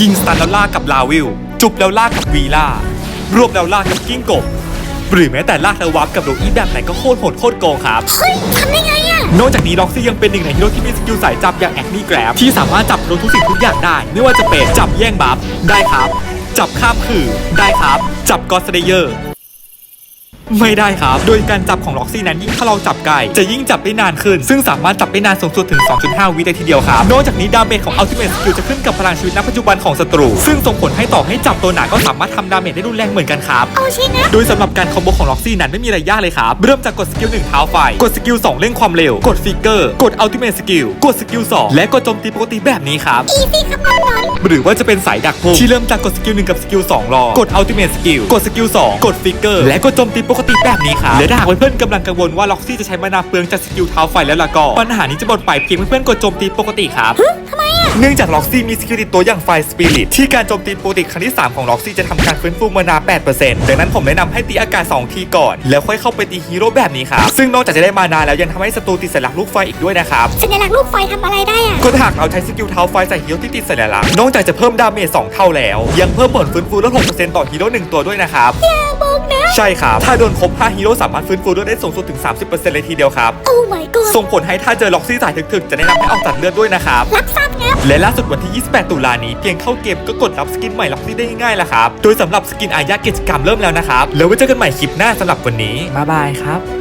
ยิงสตันแล้วล่ากับลาวิล จุบแล้วล่ากับวีล่ารวบแล้วล่ากับกิ้งกบ หรือแม้แต่ลากแล้ววับกับโดอีแบบไหนก็โคตรโหดโคตรโกงครับ เฮ้ยทำได้ไงอะนอกจากนี้ล็อกซี่ยังเป็นหนึ่งในฮีโร่ที่มีสกิลสายจับอย่างแอคนี่แกรบที่สามารถจับโดนทุกสิ่งทุกอย่างได้ ไม่ว่าจะเป็นจับแย่งบัฟได้ครับ จับข้ามขื่อได้ครับ จับกอสเดเยอร์ ไม่ได้ครับ โดยการจับของล็อกซี่นั้นยิ่งถ้าเราจับไกลจะยิ่งจับได้นานขึ้น ซึ่งสามารถจับได้นานสูงสุดถึง 2.5 วิได้ทีเดียวครับ นอกจากนี้ดาเมจของ Ultimate Skill จะขึ้นกับพลังชีวิตณปัจจุบันของศัตรู ซึ่งส่งผลให้ต่อให้จับตัวหนาก็สามารถทำดาเมจได้รุนแรงเหมือนกันครับ เอาใช่นะ โดยสำหรับการคอมโบของล็อกซี่นั้นไม่มีอะไรยากเลยครับ เริ่มจากกดสกิล1เท้าไฟ กดสกิล2เร่งความเร็ว กดฟิกเกอร์ กดอัลติเม e สกิล กดสกิล2และกดโจมตีปกติแบบนี้ครับ อีซี่ครับน้องหรือว่าจะเป็นสายดักพุ่งที่เริ่มจากกดสกิล1กับสกิล2รอกดอัลติเม e สกิลกดสกิล2กดฟิกเกอร์และกดโจมตีปกติแบบนี้ครับและถ้าหากเพื่อนๆกำลังกังวลว่าล็อกซี่จะใช้มานาเปลืองจากสกิลเท้าไฟแล้วล่ะก็ปัญหานี้จะหมดไปเพียงเพื่อนๆกดโจมตีปกติครับทำไมอะเนื่องจากล็อกซี่มีสกิลติดตัวอย่างไฟสปิริตที่การโจมตีปกติครั้งที่ 3 ของล็อกซี่จะทำการฟื้นฟูมานา 8%ดังนั้นผมแนะนำให้ตีอากาศ 2 ทีก่อน แล้วค่อยเข้าไปตีฮีโร่แบบนี้ครับซึ่งนอกจากจะได้มานาแล้วยังทำให้ศัตรูติดสัญลักษณ์ลูกไฟอีกด้วยนะครับสัญลักษณ์ลูกไฟทำอะไรได้อะก็ถ้าหากเราใช้สกิลเท้าไฟใส่ฮีโร่ที่ติดสัญลักษณ์นอกจากจะเพิ่มดาเมจ2เท่าแล้ว ยังเพิ่มผลฟื้นฟูลด6%ต่อฮีโร่หนึ่งตัวด้วยนะครับอย่าบอกนะ ใช่ครับ ถ้าโดนครบ5ฮีโร่สามารถฟื้นฟูด้วยได้สูงสุดถึง 30%เลยทีเดียวครับ โอ้ my god ส่งผลให้ถ้าเจอล็อกซี่สายถึกๆ จะแนะนำให้ออกตัดเลือดด้วยนะครับ รับทราบงับ และล่าสุดวันที่ 28 ตุลานี้เพียงเข้าเกมก็กดรับสกินใหม่ล็อกซี่ได้ง่ายๆแล้วครับ โดยสำหรับสกินอายะกิจกรรมเริ่มแล้วนะครับ แล้วไว้เจอกันใหม่คลิปหน้าสำหรับวันนี้ บ๊ายบายครับ